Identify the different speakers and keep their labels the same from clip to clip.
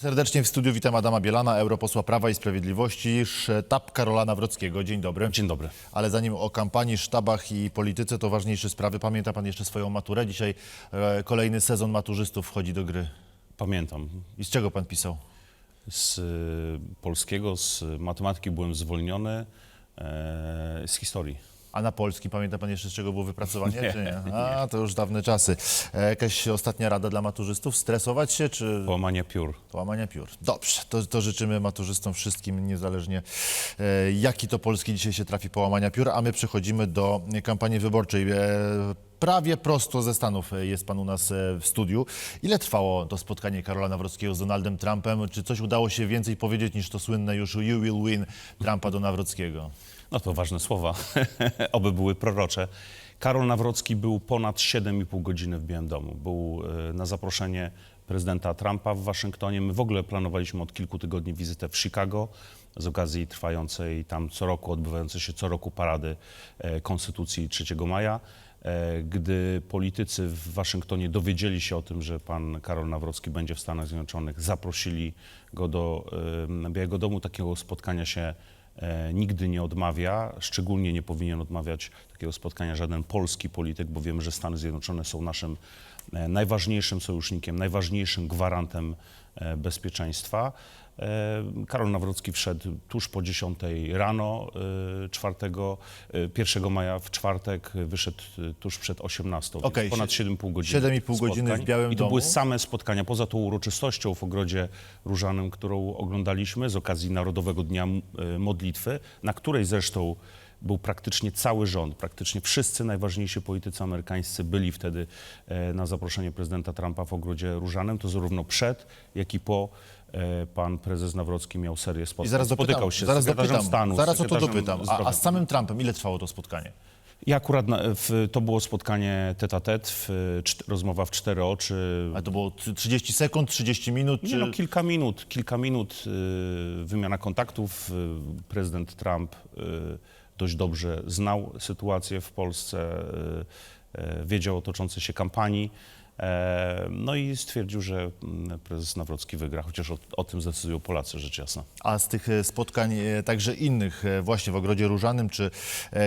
Speaker 1: Serdecznie w studiu witam Adama Bielana, europosła Prawa i Sprawiedliwości, sztab Karola Nawrockiego. Dzień dobry.
Speaker 2: Dzień dobry.
Speaker 1: Ale zanim o kampanii, sztabach i polityce, to ważniejsze sprawy. Pamięta pan jeszcze swoją maturę? Dzisiaj e, kolejny sezon maturzystów wchodzi do gry.
Speaker 2: Pamiętam.
Speaker 1: I z czego pan pisał?
Speaker 2: Z y, polskiego, z matematyki byłem zwolniony, e, z historii.
Speaker 1: A na polski pamięta pan jeszcze z czego było wypracowanie?
Speaker 2: Nie,
Speaker 1: czy nie? A, to już dawne czasy. E, jakaś ostatnia rada dla maturzystów? Stresować się czy...
Speaker 2: Połamania piór.
Speaker 1: Połamania piór. Dobrze, to, to życzymy maturzystom wszystkim, niezależnie e, jaki to polski dzisiaj się trafi połamania piór, a my przechodzimy do kampanii wyborczej. E, prawie prosto ze Stanów e, jest pan u nas e, w studiu. Ile trwało to spotkanie Karola Nawrockiego z Donaldem Trumpem? Czy coś udało się więcej powiedzieć niż to słynne już you will win Trumpa do Nawrockiego?
Speaker 2: No to ważne słowa, oby były prorocze. Karol Nawrocki był ponad 7,5 godziny w Białym Domu. Był e, na zaproszenie prezydenta Trumpa w Waszyngtonie. My w ogóle planowaliśmy od kilku tygodni wizytę w Chicago z okazji trwającej tam co roku, odbywającej się co roku parady e, Konstytucji 3 maja. E, Gdy politycy w Waszyngtonie dowiedzieli się o tym, że pan Karol Nawrocki będzie w Stanach Zjednoczonych, zaprosili go do Białego Domu. Takiego spotkania się nigdy nie odmawia. Szczególnie nie powinien odmawiać takiego spotkania żaden polski polityk, bo wiemy, że Stany Zjednoczone są naszym e, najważniejszym sojusznikiem, najważniejszym gwarantem e, bezpieczeństwa. E, Karol Nawrocki wszedł tuż po 10 rano e, 4, e, 1 maja w czwartek, e, wyszedł e, tuż przed 18. więc
Speaker 1: Okej,
Speaker 2: ponad
Speaker 1: sie-
Speaker 2: 7,5 godziny
Speaker 1: 7,5 godziny w. Białym
Speaker 2: I to
Speaker 1: Domu.
Speaker 2: były same spotkania, poza tą uroczystością w Ogrodzie Różanym, którą oglądaliśmy z okazji Narodowego Dnia e, Modlitwy, na której zresztą był praktycznie cały rząd, praktycznie wszyscy najważniejsi politycy amerykańscy byli wtedy e, na zaproszenie prezydenta Trumpa w Ogrodzie Różanym. To zarówno przed, jak i po e, pan prezes Nawrocki miał serię spotkań.
Speaker 1: I zaraz dopytam,
Speaker 2: Spotykał się
Speaker 1: zaraz
Speaker 2: z sekretarzem
Speaker 1: dopytam,
Speaker 2: stanu,
Speaker 1: zaraz
Speaker 2: z
Speaker 1: o to
Speaker 2: sekretarzem
Speaker 1: dopytam. A,
Speaker 2: zdrowia.
Speaker 1: a z samym Trumpem ile trwało to spotkanie?
Speaker 2: Ja akurat na, w, to było spotkanie tete a tete, w, czt- rozmowa w cztery oczy.
Speaker 1: A to było tr- 30 sekund, 30 minut? Czy...
Speaker 2: Nie, no, kilka minut, kilka minut y, wymiana kontaktów. Y, prezydent Trump y, dość dobrze znał sytuację w Polsce, y, y, wiedział o toczącej się kampanii. No i stwierdził, że mm, prezes Nawrocki wygra, chociaż o, o tym zdecydują Polacy, rzecz jasna.
Speaker 1: A z tych e, spotkań e, także innych, e, właśnie w Ogrodzie Różanym czy,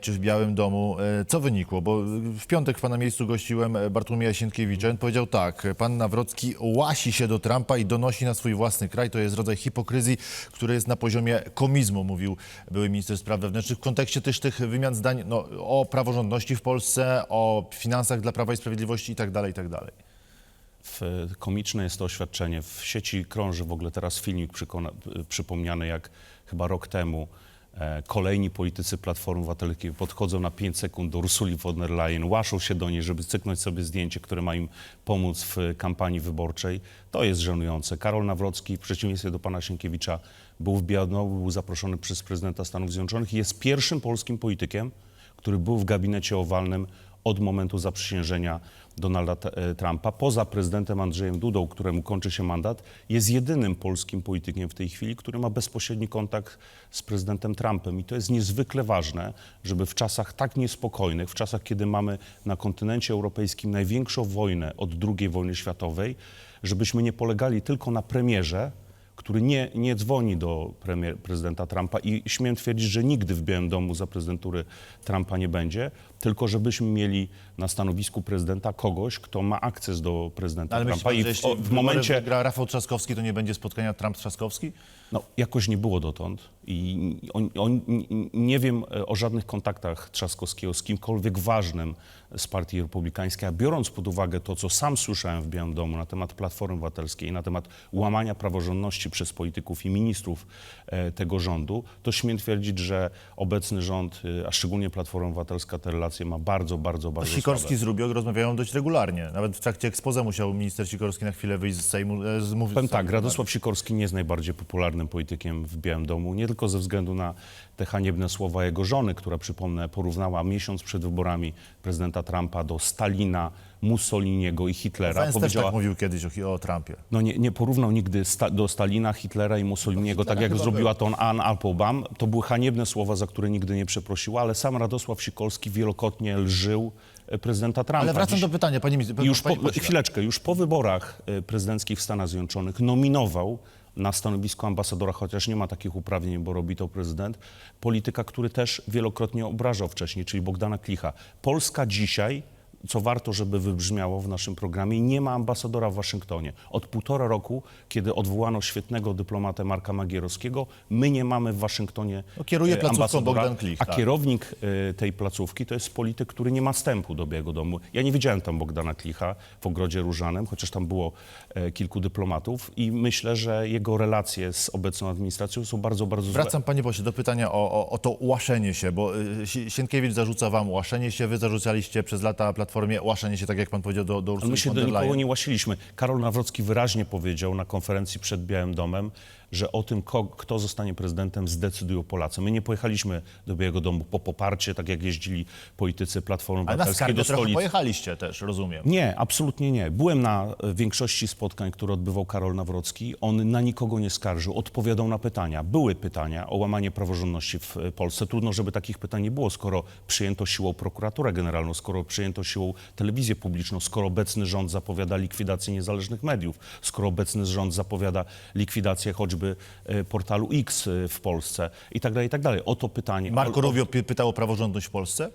Speaker 1: czy w Białym Domu, co wynikło? Bo w piątek w pana miejscu gościłem Bartłomieja Sienkiewicza. On powiedział tak, pan Nawrocki łasi się do Trumpa i donosi na swój własny kraj. To jest rodzaj hipokryzji, który jest na poziomie komizmu, mówił były minister spraw wewnętrznych. W kontekście też tych wymian zdań no, o praworządności w Polsce, o finansach dla Prawa i Sprawiedliwości i tak dalej, i tak dalej.
Speaker 2: W, komiczne jest to oświadczenie. W sieci krąży w ogóle teraz filmik przypomniany jak chyba rok temu. E, kolejni politycy Platformy Obywatelskiej podchodzą na 5 sekund do Ursuli von der Leyen, łaszą się do niej, żeby cyknąć sobie zdjęcie, które ma im pomóc w kampanii wyborczej. To jest żenujące. Karol Nawrocki, w przeciwieństwie do pana Sienkiewicza, był w Białymstoku, był zaproszony przez prezydenta Stanów Zjednoczonych i jest pierwszym polskim politykiem, który był w gabinecie owalnym od momentu zaprzysiężenia Donalda e, Trumpa. Poza prezydentem Andrzejem Dudą, któremu kończy się mandat, jest jedynym polskim politykiem w tej chwili, który ma bezpośredni kontakt z prezydentem Trumpem. I to jest niezwykle ważne, żeby w czasach tak niespokojnych, w czasach, kiedy mamy na kontynencie europejskim największą wojnę od II wojny światowej, żebyśmy nie polegali tylko na premierze, który nie, nie dzwoni do premier, prezydenta Trumpa i śmiem twierdzić, że nigdy w Białym Domu za prezydentury Trumpa nie będzie, tylko żebyśmy mieli na stanowisku prezydenta kogoś, kto ma akces do prezydenta
Speaker 1: Ale myśli
Speaker 2: Trumpa
Speaker 1: pan,
Speaker 2: i
Speaker 1: że
Speaker 2: w,
Speaker 1: jeśli
Speaker 2: w
Speaker 1: wybory
Speaker 2: momencie,
Speaker 1: wygra Rafał Trzaskowski, to nie będzie spotkania Trump-Trzaskowski?
Speaker 2: No, jakoś nie było dotąd i on, on, nie wiem e, o żadnych kontaktach Trzaskowskiego z kimkolwiek ważnym z partii republikańskiej, a biorąc pod uwagę to, co sam słyszałem w Białym Domu na temat Platformy Obywatelskiej, na temat łamania praworządności przez polityków i ministrów e, tego rządu, to śmiem twierdzić, że obecny rząd, e, a szczególnie Platforma Obywatelska, te relacje ma bardzo, bardzo, bardzo
Speaker 1: Sikorski
Speaker 2: słabe.
Speaker 1: z Rubio rozmawiają dość regularnie. Nawet w trakcie ekspoze musiał minister Sikorski na chwilę wyjść z Sejmu. Z, mów-
Speaker 2: Powiem
Speaker 1: z
Speaker 2: tak, Radosław Sikorski nie jest najbardziej popularnym politykiem w Białym Domu, nie, tylko ze względu na te haniebne słowa jego żony, która, przypomnę, porównała miesiąc przed wyborami prezydenta Trumpa do Stalina, Mussoliniego i Hitlera.
Speaker 1: Vance też
Speaker 2: Powiedziała,
Speaker 1: tak mówił kiedyś o, o Trumpie.
Speaker 2: no nie, nie porównał nigdy sta, do Stalina, Hitlera i Mussoliniego, tak jak zrobiła to Ann Applebaum. To były haniebne słowa, za które nigdy nie przeprosiła, ale sam Radosław Sikorski wielokrotnie lżył e, prezydenta Trumpa.
Speaker 1: Ale wracam
Speaker 2: Dziś-
Speaker 1: do pytania, pani minister.
Speaker 2: i już po, chwileczkę, już po wyborach e, prezydenckich w Stanach Zjednoczonych nominował na stanowisko ambasadora, chociaż nie ma takich uprawnień, bo robi to prezydent, polityka, który też wielokrotnie obrażał wcześniej, czyli Bogdana Klicha. Polska dzisiaj, co warto, żeby wybrzmiało w naszym programie, nie ma ambasadora w Waszyngtonie. Od półtora roku, kiedy odwołano świetnego dyplomatę Marka Magierowskiego, my nie mamy w Waszyngtonie
Speaker 1: No, kieruje
Speaker 2: e,
Speaker 1: placówką Bogdan Klich,
Speaker 2: a
Speaker 1: tak.
Speaker 2: kierownik y, tej placówki to jest polityk, który nie ma wstępu do Białego Domu. Ja nie widziałem tam Bogdana Klicha w Ogrodzie Różanym, chociaż tam było e, kilku dyplomatów i myślę, że jego relacje z obecną administracją są bardzo, bardzo złe.
Speaker 1: Wracam, panie pośle, do pytania o, o, o to łaszenie się, bo Si- Sienkiewicz zarzuca wam łaszenie się, wy zarzucaliście przez lata Platformie łaszenie się, tak jak pan powiedział, do, do
Speaker 2: Ale
Speaker 1: Ursuli
Speaker 2: my się
Speaker 1: von
Speaker 2: do
Speaker 1: der
Speaker 2: nikogo nie łasiliśmy. Karol Nawrocki wyraźnie powiedział na konferencji przed Białym Domem, że o tym, kto zostanie prezydentem, zdecydują Polacy. My nie pojechaliśmy do Białego Domu po poparcie, tak jak jeździli politycy Platformy Obywatelskiej do stolicy.
Speaker 1: pojechaliście też, rozumiem.
Speaker 2: Nie, absolutnie nie. Byłem na e, większości spotkań, które odbywał Karol Nawrocki. On na nikogo nie skarżył, odpowiadał na pytania. Były pytania o łamanie praworządności w e, Polsce. Trudno, żeby takich pytań nie było, skoro przyjęto siłą prokuraturę generalną, skoro przyjęto siłą telewizję publiczną, skoro obecny rząd zapowiada likwidację niezależnych mediów, skoro obecny rząd zapowiada likwidację choćby e, portalu X e, w Polsce i tak dalej, i tak dalej. O to pytanie.
Speaker 1: Marco
Speaker 2: o, o,
Speaker 1: Rubio py- pytał o praworządność w Polsce?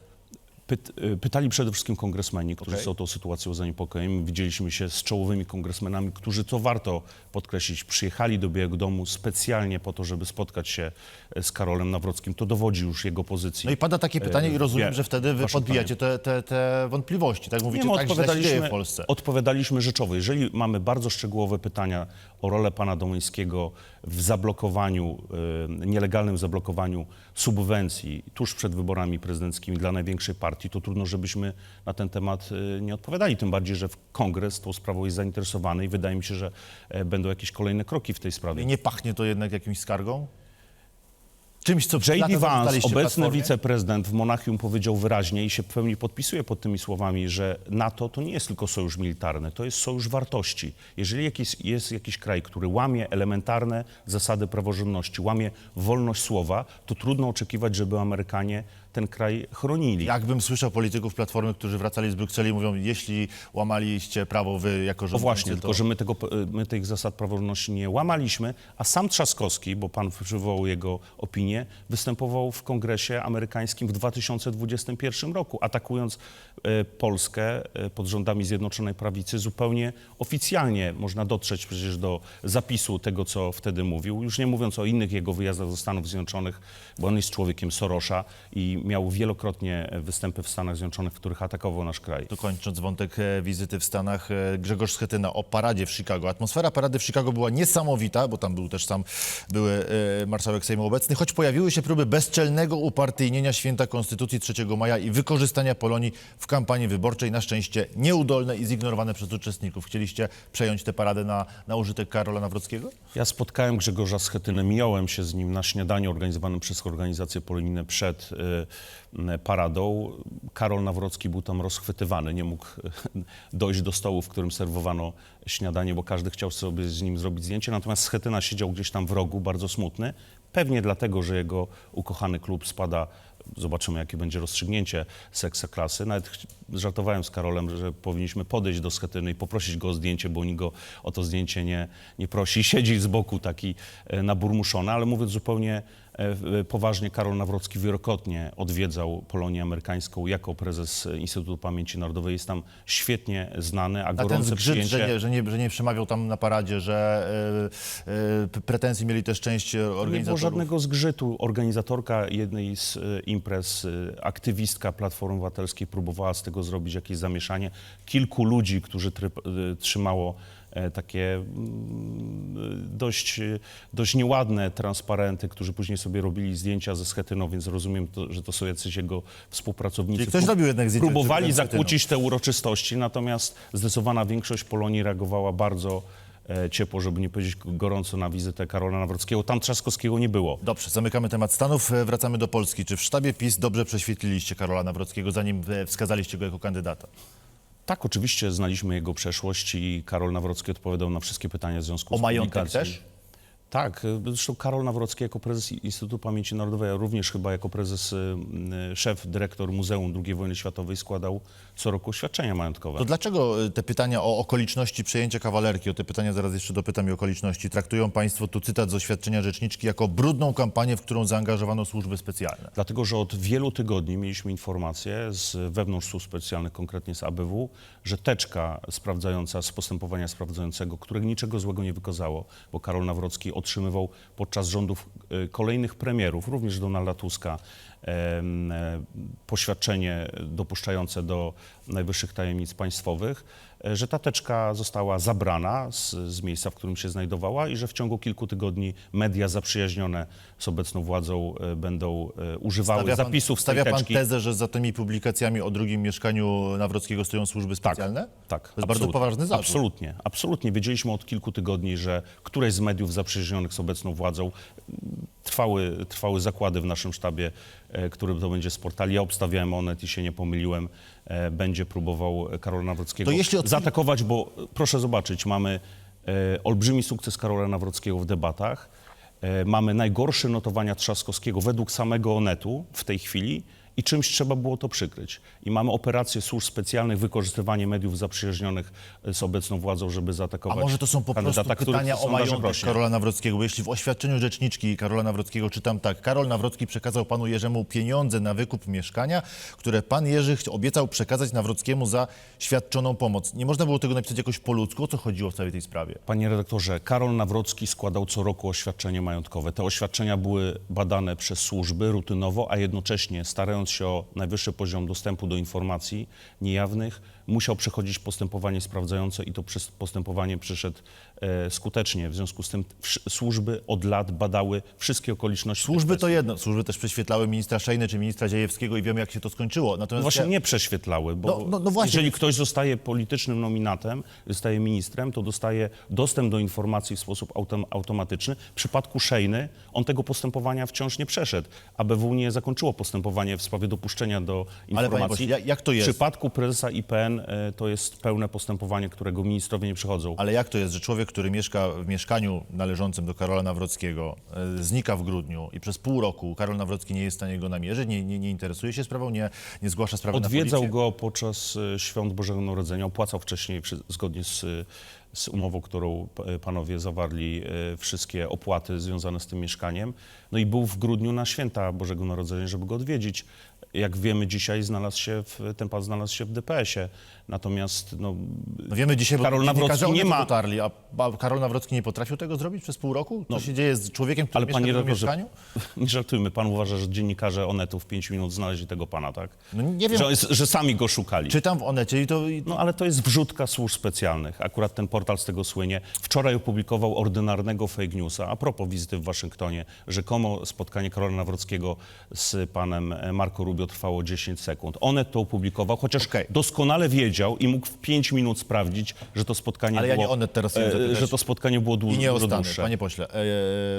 Speaker 2: Y, pytali przede wszystkim kongresmeni, którzy
Speaker 1: Okej.
Speaker 2: są tą sytuacją zaniepokojeni. Widzieliśmy się z czołowymi kongresmenami, którzy, co warto podkreślić, przyjechali do Białego Domu specjalnie po to, żeby spotkać się e, z Karolem Nawrockim. To dowodzi już jego pozycji.
Speaker 1: No i pada takie pytanie i rozumiem, że wtedy wy podbijacie te, te, te wątpliwości, tak mówicie,
Speaker 2: Nie,
Speaker 1: tak
Speaker 2: odpowiadaliśmy,
Speaker 1: w Polsce.
Speaker 2: odpowiadaliśmy rzeczowo. Jeżeli mamy bardzo szczegółowe pytania o rolę pana Domońskiego w zablokowaniu, y, nielegalnym zablokowaniu subwencji tuż przed wyborami prezydenckimi dla największej partii, to trudno, żebyśmy na ten temat y, nie odpowiadali. Tym bardziej, że Kongres tą sprawą jest zainteresowany i wydaje mi się, że e, będą jakieś kolejne kroki w tej sprawie.
Speaker 1: I nie pachnie to jednak jakimś skargą? Czymś, co
Speaker 2: J.D. Vance, obecny
Speaker 1: Platformie?
Speaker 2: wiceprezydent w Monachium powiedział wyraźnie i się w pełni podpisuje pod tymi słowami, że NATO to nie jest tylko sojusz militarny, to jest sojusz wartości. Jeżeli jakiś, jest jakiś kraj, który łamie elementarne zasady praworządności, łamie wolność słowa, to trudno oczekiwać, żeby Amerykanie ten kraj chronili.
Speaker 1: Jakbym słyszał polityków Platformy, którzy wracali z Brukseli i mówią, jeśli łamaliście prawo wy jako
Speaker 2: No
Speaker 1: rządzący,
Speaker 2: właśnie,
Speaker 1: to...
Speaker 2: tylko że my, tego, my tych zasad praworządności nie łamaliśmy, a sam Trzaskowski, bo pan przywołał jego opinię, występował w kongresie amerykańskim w 2021 roku, atakując e, Polskę e, pod rządami Zjednoczonej Prawicy zupełnie oficjalnie. Można dotrzeć przecież do zapisu tego, co wtedy mówił, już nie mówiąc o innych jego wyjazdach do Stanów Zjednoczonych, bo on jest człowiekiem Sorosza i miał wielokrotnie występy w Stanach Zjednoczonych, w których atakował nasz kraj.
Speaker 1: To kończąc wątek e, wizyty w Stanach, e, Grzegorz Schetyna o paradzie w Chicago. Atmosfera parady w Chicago była niesamowita, bo tam był też sam były e, marszałek Sejmu obecny, choć pojawiły się próby bezczelnego upartyjnienia święta Konstytucji 3 maja i wykorzystania Polonii w kampanii wyborczej. Na szczęście nieudolne i zignorowane przez uczestników. Chcieliście przejąć tę paradę na, na użytek Karola Nawrockiego?
Speaker 2: Ja spotkałem Grzegorza Schetyny, mijałem się z nim na śniadaniu organizowanym przez organizację polonijne przed y, paradą. Karol Nawrocki był tam rozchwytywany, nie mógł dojść do stołu, w którym serwowano śniadanie, bo każdy chciał sobie z nim zrobić zdjęcie. Natomiast Schetyna siedział gdzieś tam w rogu, bardzo smutny. Pewnie dlatego, że jego ukochany klub spada Zobaczymy, jakie będzie rozstrzygnięcie z ekstraklasy. Nawet żartowałem z Karolem, że powinniśmy podejść do Schetyny i poprosić go o zdjęcie, bo nikt go o to zdjęcie nie, nie prosi. Siedzi z boku taki e, naburmuszony, ale mówiąc zupełnie poważnie, Karol Nawrocki wielokrotnie odwiedzał Polonię amerykańską jako prezes e, Instytutu Pamięci Narodowej. Jest tam świetnie znany, a
Speaker 1: A ten
Speaker 2: gorące
Speaker 1: zgrzyt,
Speaker 2: przyjęcie...
Speaker 1: że nie, że, nie, że nie przemawiał tam na paradzie, że e, e, pretensje mieli też część
Speaker 2: Nie było
Speaker 1: organizatorów.
Speaker 2: żadnego zgrzytu. Organizatorka jednej z e, imprez, e, aktywistka Platformy Obywatelskiej próbowała z tego zrobić jakieś zamieszanie. Kilku ludzi, którzy e, trzymało e, takie mm, dość, e, dość nieładne transparenty, którzy później sobie robili zdjęcia ze Schetyną, więc rozumiem, to, że to są jacyś jego współpracownicy.
Speaker 1: Czyli ktoś robił jednak zdjęcia
Speaker 2: Próbowali zakłócić te uroczystości, natomiast zdecydowana większość Polonii reagowała bardzo e, ciepło, żeby nie powiedzieć gorąco na wizytę Karola Nawrockiego. Tam Trzaskowskiego nie było.
Speaker 1: Dobrze, zamykamy temat Stanów, e, wracamy do Polski. Czy w sztabie PiS dobrze prześwietliliście Karola Nawrockiego, zanim e, wskazaliście go jako kandydata?
Speaker 2: Tak, oczywiście znaliśmy jego przeszłość i Karol Nawrocki odpowiadał na wszystkie pytania w związku
Speaker 1: O
Speaker 2: z
Speaker 1: majątek
Speaker 2: publikacją.
Speaker 1: też?
Speaker 2: Tak, y, zresztą Karol Nawrocki jako prezes Instytutu Pamięci Narodowej, a również chyba jako prezes, y, y, szef, dyrektor Muzeum II Wojny Światowej składał co roku oświadczenia majątkowe.
Speaker 1: To dlaczego e, te pytania o okoliczności przejęcia kawalerki, o te pytania zaraz jeszcze dopytam i okoliczności, traktują Państwo, tu cytat z oświadczenia rzeczniczki, jako brudną kampanię, w którą zaangażowano służby specjalne?
Speaker 2: Dlatego, że od wielu tygodni mieliśmy informacje z wewnątrz służb specjalnych, konkretnie z ABW, że teczka sprawdzająca z postępowania sprawdzającego, które niczego złego nie wykazało, bo Karol Nawrocki otrzymywał podczas rządów e, kolejnych premierów, również Donalda Tuska, poświadczenie dopuszczające do najwyższych tajemnic państwowych, e, że ta teczka została zabrana z, z miejsca, w którym się znajdowała i że w ciągu kilku tygodni media zaprzyjaźnione z obecną władzą e, będą e, używały
Speaker 1: Stawia pan-
Speaker 2: zapisów tej
Speaker 1: Stawia pan tezę, że za tymi publikacjami o drugim mieszkaniu Nawrockiego stoją służby specjalne?
Speaker 2: Tak,
Speaker 1: To jest bardzo poważny zarzut.
Speaker 2: Absolutnie, absolutnie. Wiedzieliśmy od kilku tygodni, że któreś z mediów zaprzyjaźnionych z obecną władzą trwały, trwały zakłady w naszym sztabie, który to będzie z portali. Ja obstawiałem Onet i się nie pomyliłem. E, będzie próbował Karola Nawrockiego
Speaker 1: To jeśli od-
Speaker 2: zaatakować, bo e, proszę zobaczyć, mamy e, olbrzymi sukces Karola Nawrockiego w debatach. E, mamy najgorsze notowania Trzaskowskiego według samego Onetu w tej chwili i czymś trzeba było to przykryć. I mamy operacje służb specjalnych, wykorzystywanie mediów zaprzyjaźnionych e, z obecną władzą, żeby
Speaker 1: A
Speaker 2: zaatakować
Speaker 1: może to są po prostu pytania o majątek. Karola Nawrockiego? Bo jeśli w oświadczeniu rzeczniczki Karola Nawrockiego czytam tak, Karol Nawrocki przekazał panu Jerzemu pieniądze na wykup mieszkania, które pan Jerzy obiecał przekazać Nawrockiemu za świadczoną pomoc. Nie można było tego napisać jakoś po ludzku? O co chodziło w całej tej sprawie?
Speaker 2: Panie redaktorze, Karol Nawrocki składał co roku oświadczenie majątkowe. Te oświadczenia były badane przez służby rutynowo, a jednocześnie starając się o najwyższy poziom dostępu do informacji niejawnych, musiał przechodzić postępowanie sprawdzające i to postępowanie przyszedł e, skutecznie. W związku z tym służby od lat badały wszystkie okoliczności.
Speaker 1: Służby to jedno. Służby też prześwietlały ministra Szejny czy ministra Dziejewskiego i wiemy, jak się to skończyło. Natomiast
Speaker 2: Właśnie
Speaker 1: ja-
Speaker 2: nie prześwietlały, bo
Speaker 1: No- no- no właśnie,
Speaker 2: jeżeli ktoś zostaje politycznym nominatem, zostaje ministrem, to dostaje dostęp do informacji w sposób autom automatyczny. W przypadku Szejny on tego postępowania wciąż nie przeszedł. ABW nie zakończyło postępowanie w sprawie dopuszczenia do
Speaker 1: panie
Speaker 2: informacji.
Speaker 1: pośle, jak- jak to jest?
Speaker 2: W przypadku prezesa IPN e, to jest pełne postępowanie, którego ministrowie nie przechodzą.
Speaker 1: Ale jak to jest, że człowiek, który mieszka w mieszkaniu należącym do Karola Nawrockiego, e, znika w grudniu i przez pół roku Karol Nawrocki nie jest w stanie go namierzyć, nie, nie, nie interesuje się sprawą, nie, nie zgłasza sprawy na
Speaker 2: Odwiedzał
Speaker 1: policję?
Speaker 2: go podczas e, świąt Bożego Narodzenia, opłacał wcześniej zgodnie z, e, z umową, którą p- panowie zawarli, e, wszystkie opłaty związane z tym mieszkaniem. No i był w grudniu na święta Bożego Narodzenia, żeby go odwiedzić. Jak wiemy dzisiaj znalazł się w, ten pan znalazł się w DPS-ie. Natomiast no,
Speaker 1: No wiemy dzisiaj, bo
Speaker 2: Karol Nawrocki nie ma-
Speaker 1: dotarli, a, a Karol Nawrocki nie potrafił tego zrobić przez pół roku? Co się dzieje z człowiekiem, który
Speaker 2: ale
Speaker 1: mieszka
Speaker 2: panie
Speaker 1: w tym
Speaker 2: redaktorze,
Speaker 1: mieszkaniu?
Speaker 2: nie żartujmy, pan uważa, że dziennikarze Onetu w pięć minut znaleźli tego pana, tak?
Speaker 1: No nie wiem,
Speaker 2: Że, że sami go szukali.
Speaker 1: czytam w Onecie i to... I,
Speaker 2: No ale to jest wrzutka służb specjalnych. Akurat ten portal z tego słynie. Wczoraj opublikował ordynarnego fake newsa a propos wizyty w Waszyngtonie. Rzekomo spotkanie Karola Nawrockiego z panem e, Marco Rubio trwało 10 sekund. Onet to opublikował, chociaż
Speaker 1: Okej.
Speaker 2: doskonale wiedział i mógł w 5 minut sprawdzić, że to spotkanie
Speaker 1: Ale ja
Speaker 2: było...
Speaker 1: nie Onet teraz
Speaker 2: e,
Speaker 1: zapytać.
Speaker 2: że to spotkanie było dłu-
Speaker 1: I nie o
Speaker 2: dużo
Speaker 1: Stany,
Speaker 2: dłuższe.
Speaker 1: panie pośle. E,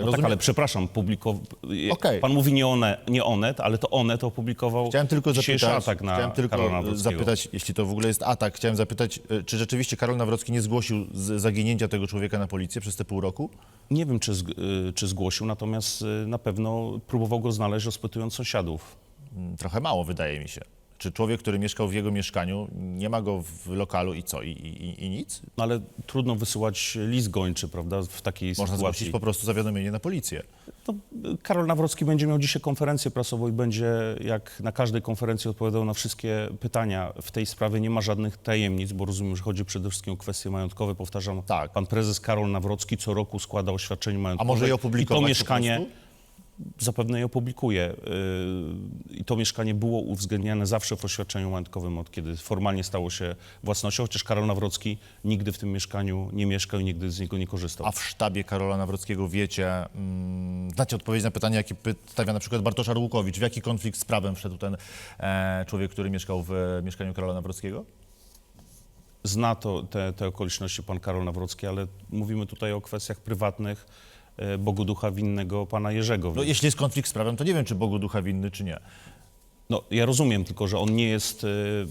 Speaker 2: No
Speaker 1: rozumiem,
Speaker 2: tak, ale przepraszam, publikował...
Speaker 1: Okej.
Speaker 2: Pan mówi nie, one, nie Onet, ale to Onet opublikował
Speaker 1: Chciałem tylko
Speaker 2: dzisiejszy
Speaker 1: zapytać,
Speaker 2: atak na
Speaker 1: chciałem tylko
Speaker 2: Karola Nawrockiego.
Speaker 1: zapytać, jeśli to w ogóle jest atak, chciałem zapytać, e, czy rzeczywiście Karol Nawrocki nie zgłosił z zaginięcia tego człowieka na policję przez te pół roku?
Speaker 2: Nie wiem, czy, zg- y, czy zgłosił, natomiast y, na pewno próbował go znaleźć, rozpytując sąsiadów.
Speaker 1: Mm, Trochę mało, wydaje mi się. Czy człowiek, który mieszkał w jego mieszkaniu, nie ma go w lokalu i co? I, i, i nic?
Speaker 2: No ale trudno wysyłać list gończy, prawda, w takiej
Speaker 1: Można
Speaker 2: sytuacji.
Speaker 1: zgłosić po prostu zawiadomienie na policję.
Speaker 2: To y, Karol Nawrocki będzie miał dzisiaj konferencję prasową i będzie, jak na każdej konferencji, odpowiadał na wszystkie pytania. W tej sprawie nie ma żadnych tajemnic, bo rozumiem, że chodzi przede wszystkim o kwestie majątkowe. Powtarzam,
Speaker 1: Tak.
Speaker 2: pan prezes Karol Nawrocki co roku składa oświadczenie
Speaker 1: A
Speaker 2: majątkowe.
Speaker 1: może je
Speaker 2: I
Speaker 1: opublikować
Speaker 2: to
Speaker 1: po
Speaker 2: mieszkanie
Speaker 1: prostu?
Speaker 2: Zapewne je opublikuje. Yy, I to mieszkanie było uwzględniane zawsze w oświadczeniu majątkowym, od kiedy formalnie stało się własnością, chociaż Karol Nawrocki nigdy w tym mieszkaniu nie mieszkał i nigdy z niego nie korzystał.
Speaker 1: A w sztabie Karola Nawrockiego wiecie, mm, znacie odpowiedź na pytanie, jakie stawia na przykład Bartosz Arłukowicz. W jaki konflikt z prawem wszedł ten e, człowiek, który mieszkał w e, mieszkaniu Karola Nawrockiego?
Speaker 2: zna to, te, te okoliczności pan Karol Nawrocki, ale mówimy tutaj o kwestiach prywatnych Bogu Ducha Winnego pana Jerzego.
Speaker 1: No, jeśli jest konflikt z prawem, to nie wiem, czy Bogu ducha winny, czy nie.
Speaker 2: No, ja rozumiem tylko, że on nie jest y, y,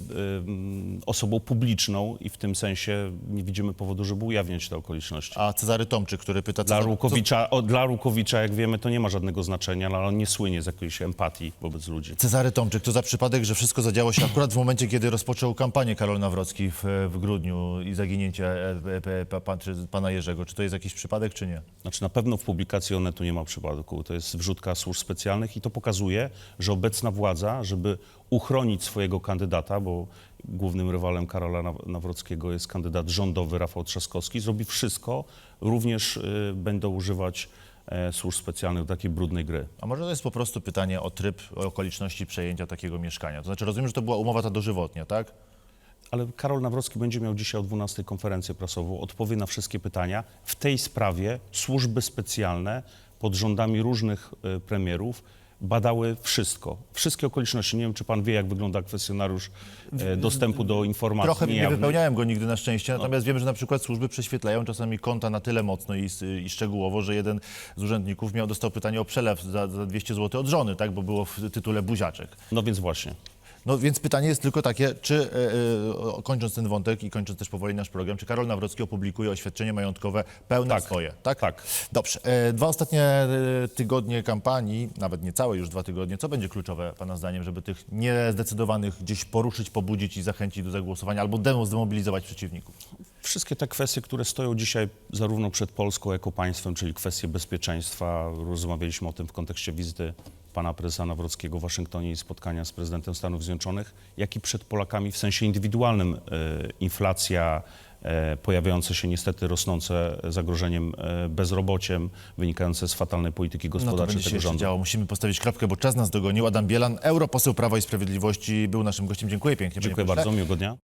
Speaker 2: osobą publiczną i w tym sensie nie widzimy powodu, żeby ujawniać te okoliczności.
Speaker 1: A Cezary Tomczyk, który pyta...
Speaker 2: Dla
Speaker 1: Cezary-
Speaker 2: Rukowicza, o, dla Rukowicza, jak wiemy, to nie ma żadnego znaczenia, ale on nie słynie z jakiejś empatii wobec ludzi.
Speaker 1: Cezary Tomczyk, to za przypadek, że wszystko zadziało się akurat w momencie, kiedy rozpoczął kampanię Karol Nawrocki w, w grudniu i zaginięcie e, e, pa- pa- czy pana Jerzego. Czy to jest jakiś przypadek, czy nie?
Speaker 2: Znaczy na pewno w publikacji Onetu nie ma przypadku. To jest wrzutka służb specjalnych i to pokazuje, że obecna władza, żeby uchronić swojego kandydata, bo głównym rywalem Karola Naw- Nawrockiego jest kandydat rządowy Rafał Trzaskowski, zrobi wszystko, również y, będą używać e, służb specjalnych do takiej brudnej gry.
Speaker 1: A może to jest po prostu pytanie o tryb, o okoliczności przejęcia takiego mieszkania? To znaczy, rozumiem, że to była umowa ta dożywotnia, tak?
Speaker 2: Ale Karol Nawrocki będzie miał dzisiaj o 12 konferencję prasową, odpowie na wszystkie pytania. W tej sprawie służby specjalne pod rządami różnych e, premierów badały wszystko, wszystkie okoliczności. Nie wiem, czy pan wie, jak wygląda kwestionariusz e, dostępu do informacji
Speaker 1: Trochę nie
Speaker 2: niejawnych.
Speaker 1: wypełniałem go nigdy na szczęście, natomiast wiem, że na przykład służby prześwietlają czasami konta na tyle mocno i, i szczegółowo, że jeden z urzędników miał, dostał pytanie o przelew za, za 200 zł od żony, tak? Bo było w tytule buziaczek.
Speaker 2: No więc właśnie.
Speaker 1: No więc pytanie jest tylko takie, czy, e, e, kończąc ten wątek i kończąc też powoli nasz program, czy Karol Nawrocki opublikuje oświadczenie majątkowe pełne
Speaker 2: Tak.
Speaker 1: swoje, tak?
Speaker 2: Tak.
Speaker 1: Dobrze. E, Dwa ostatnie e, tygodnie kampanii, nawet nie całe już dwa tygodnie, co będzie kluczowe Pana zdaniem, żeby tych niezdecydowanych gdzieś poruszyć, pobudzić i zachęcić do zagłosowania albo demo zdemobilizować przeciwników?
Speaker 2: Wszystkie te kwestie, które stoją dzisiaj zarówno przed Polską jako państwem, czyli kwestie bezpieczeństwa, rozmawialiśmy o tym w kontekście wizyty pana prezesa Nawrockiego w Waszyngtonie i spotkania z prezydentem Stanów Zjednoczonych, jak i przed Polakami w sensie indywidualnym. E, inflacja, e, pojawiające się niestety rosnące zagrożeniem e, bezrobociem, wynikające z fatalnej polityki
Speaker 1: No to
Speaker 2: gospodarczej
Speaker 1: będzie się
Speaker 2: tego
Speaker 1: jeszcze
Speaker 2: rządu.
Speaker 1: działo. Musimy postawić kropkę, bo czas nas dogonił. Adam Bielan, europoseł Prawa i Sprawiedliwości, był naszym gościem. Dziękuję pięknie. panie
Speaker 2: Dziękuję
Speaker 1: pośle.
Speaker 2: bardzo, miłego dnia.